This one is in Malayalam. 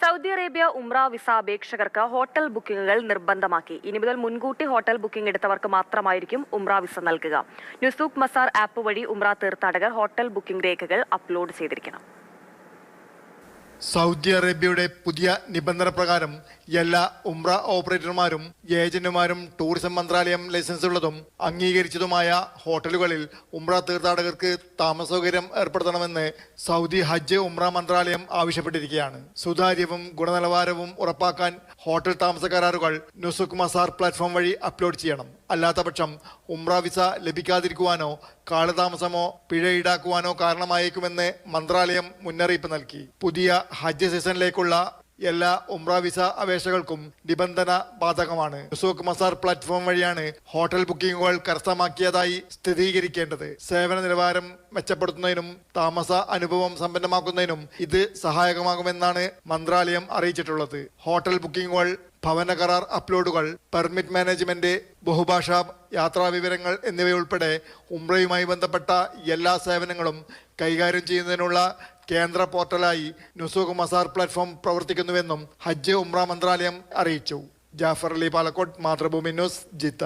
സൗദി അറേബ്യ ഉംറ വിസ അപേക്ഷകർക്ക് ഹോട്ടൽ ബുക്കിംഗുകൾ നിർബന്ധമാക്കി. ഇനി മുതൽ മുൻകൂട്ടി ഹോട്ടൽ ബുക്കിംഗ് എടുത്തവർക്ക് മാത്രമായിരിക്കും ഉംറ വിസ നൽകുക. ന്യൂസൂക്ക് മസാർ ആപ്പ് വഴി ഉംറ തീർത്ഥാടകർ ഹോട്ടൽ ബുക്കിംഗ് രേഖകൾ അപ്ലോഡ് ചെയ്തിരിക്കണം. സൗദി അറേബ്യയുടെ പുതിയ നിബന്ധന പ്രകാരം എല്ലാ ഉംറ ഓപ്പറേറ്റർമാരും ഏജന്റുമാരും ടൂറിസം മന്ത്രാലയം ലൈസൻസ് ഉള്ളതും അംഗീകരിച്ചതുമായ ഹോട്ടലുകളിൽ ഉംറ തീർത്ഥാടകർക്ക് താമസ സൗകര്യം ഏർപ്പെടുത്തണമെന്ന് സൗദി ഹജ്ജ് ഉംറ മന്ത്രാലയം ആവശ്യപ്പെട്ടിരിക്കുകയാണ്. സുതാര്യവും ഗുണനിലവാരവും ഉറപ്പാക്കാൻ ഹോട്ടൽ താമസ കരാറുകൾ നുസുക് മസാർ പ്ലാറ്റ്ഫോം വഴി അപ്ലോഡ് ചെയ്യണം. അല്ലാത്തപക്ഷം ഉംറ വിസ ലഭിക്കാതിരിക്കുവാനോ കാലതാമസമോ പിഴ ഈടാക്കുവാനോ കാരണമായേക്കുമെന്ന് മന്ത്രാലയം മുന്നറിയിപ്പ് നൽകി. പുതിയ ഹജ്ജ് സീസണിലേക്കുള്ള എല്ലാ ഉംറ വിസ അപേക്ഷകൾക്കും നിബന്ധന ബാധകമാണ്. നുസൂക്ക് മസാർ പ്ലാറ്റ്ഫോം വഴിയാണ് ഹോട്ടൽ ബുക്കിംഗുകൾ കരസ്ഥമാക്കിയതായി സ്ഥിരീകരിക്കേണ്ടത്. സേവന നിലവാരം മെച്ചപ്പെടുത്തുന്നതിനും താമസ അനുഭവം സമ്പന്നമാക്കുന്നതിനും ഇത് സഹായകമാകുമെന്നാണ് മന്ത്രാലയം അറിയിച്ചിട്ടുള്ളത്. ഹോട്ടൽ ബുക്കിംഗുകൾ ഭവന കരാർ അപ്ലോഡുകൾ പെർമിറ്റ് മാനേജ്മെന്റ് ബഹുഭാഷാ യാത്രാ വിവരങ്ങൾ എന്നിവയുൾപ്പെടെ ഉംറയുമായി ബന്ധപ്പെട്ട എല്ലാ സേവനങ്ങളും കൈകാര്യം ചെയ്യുന്നതിനുള്ള കേന്ദ്ര പോർട്ടലായി നുസൂഖ് മസാർ പ്ലാറ്റ്ഫോം പ്രവർത്തിക്കുന്നുവെന്നും ഹജ്ജ് ഉംറ മന്ത്രാലയം അറിയിച്ചു. ജാഫർ അലി പാലക്കോട്ട് മാതൃഭൂമി ന്യൂസ് ജിത്ത